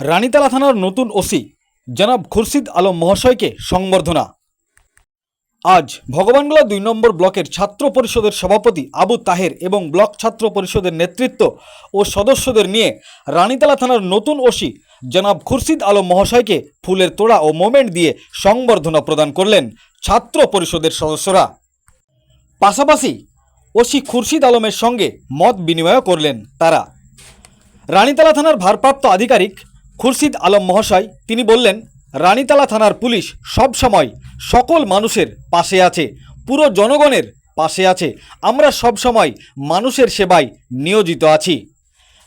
রানীতলা থানার নতুন ওসি জনাব খুরশিদ আলম মহাশয়কে সংবর্ধনা। আজ ভগবানগোলা দুই নম্বর ব্লকের ছাত্র পরিষদের সভাপতি আবু তাহের এবং ব্লক ছাত্র পরিষদের নেতৃত্ব ও সদস্যদের নিয়ে রানীতলা থানার নতুন ওসি জনাব খুরশিদ আলম মহাশয়কে ফুলের তোড়া ও মোমেন্ট দিয়ে সংবর্ধনা প্রদান করলেন ছাত্র পরিষদের সদস্যরা। পাশাপাশি ওসি খুরশিদ আলমের সঙ্গে মত বিনিময় করলেন তারা। রানীতলা থানার ভারপ্রাপ্ত আধিকারিক খুরশিদ আলম মহাশয়, তিনি বললেন, রানীতলা থানার পুলিশ সব সময় সকল মানুষের পাশে আছে, পুরো জনগণের পাশে আছে, আমরা সব সময় মানুষের সেবায় নিয়োজিত আছি।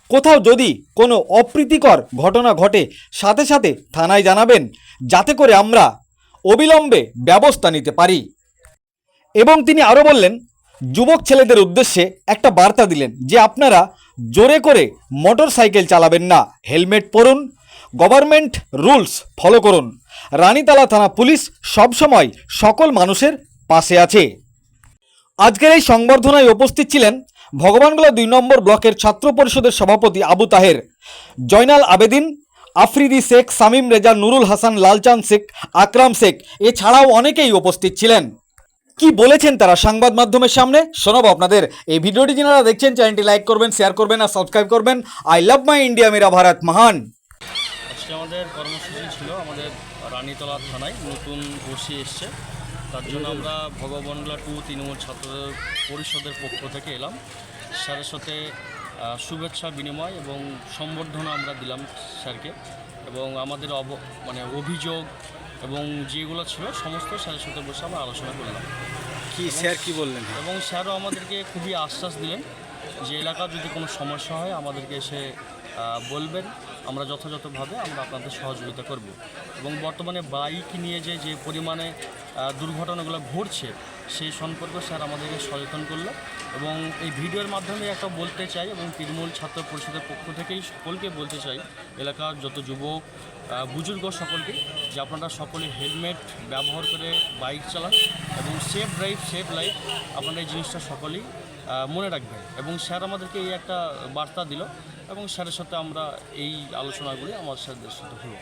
কোথাও যদি কোনো অপ্রীতিকর ঘটনা ঘটে, সাথে সাথে থানায় জানাবেন, যাতে করে আমরা অবিলম্বে ব্যবস্থা নিতে পারি। এবং তিনি আরও বললেন, যুবক ছেলেদের উদ্দেশ্যে একটা বার্তা দিলেন, যে আপনারা জোরে করে মোটর সাইকেল চালাবেন না, হেলমেট পরুন গভর্নমেন্ট রুলস ফলো করুন। রানীতলা থানা পুলিশ সবসময় সকল মানুষের পাশে আছে। আজকের এই সংবর্ধনায় উপস্থিত ছিলেন ভগবানগোলা দুই নম্বর ব্লকের ছাত্র পরিষদের সভাপতি আবু তাহের, জয়নাল আবেদিন, আফ্রিদি শেখ সামিম রেজা, নুরুল হাসান, লালচাঁদ শেখ, আকরাম শেখ, এছাড়াও অনেকেই উপস্থিত ছিলেন। কি বলেছেন তারা সংবাদ মাধ্যমের সামনে? শোনাবো আপনাদের। এই ভিডিওটি যারা দেখছেন, চ্যানেলটি লাইক করবেন, শেয়ার করবেন আর সাবস্ক্রাইব করবেন। আই লাভ মাই ইন্ডিয়া, মেরা ভারত, মহান। আজকে আমাদের কর্মসূচি ছিল আমাদের রানীতলা থানায় নতুন ওসি এসছে। তার জন্য আমরা ভগবানগোলা টু তৃণমূল ছাত্র পরিষদের পক্ষ থেকে এলাম। স্যারের সাথে শুভেচ্ছা বিনিময় এবং সম্বর্ধনা আমরা দিলাম স্যারকে এবং আমাদের অব মানে অভিযোগ এবং যেগুলো ছিল সমস্ত স্যারের সাথে বসে আমরা আলোচনা করলাম। কি স্যার কি বললেন? এবং স্যারও আমাদেরকে খুবই আশ্বাস দিলেন যে এলাকার যদি কোনো সমস্যা হয় আমাদেরকে এসে বলবেন। আমরা যথাযথভাবে আমরা আপনাদের সহযোগিতা করব। এবং বর্তমানে বাইক নিয়ে যে যে পরিমাণে দুর্ঘটনাগুলো ঘটছে, সেই সম্পর্কে স্যার আমাদেরকে সচেতন করল এবং এই ভিডিওর মাধ্যমে একটা বলতে চাই এবং তৃণমূল ছাত্র পরিষদের পক্ষ থেকেই সকলকে বলতে চাই এলাকার যত যুবক বুজুর্গ সকলকে যে আপনারা সকলে হেলমেট ব্যবহার করে বাইক চালান এবং সেফ ড্রাইভ সেফ লাইফ আপনারা এই জিনিসটা সকলেই মনে রাখবেন। এবং স্যার আমাদেরকে এই একটা বার্তা দিল এবং স্যারের সাথে আমরা এই আলোচনাগুলি আমার স্যারদের সাথে হলো।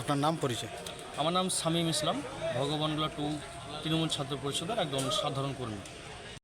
আপনার নাম পরিচয়? আমার নাম শামীম ইসলাম ভগবানগুলা টু তৃণমূল ছাত্র পরিষদের একজন সাধারণ কর্মী।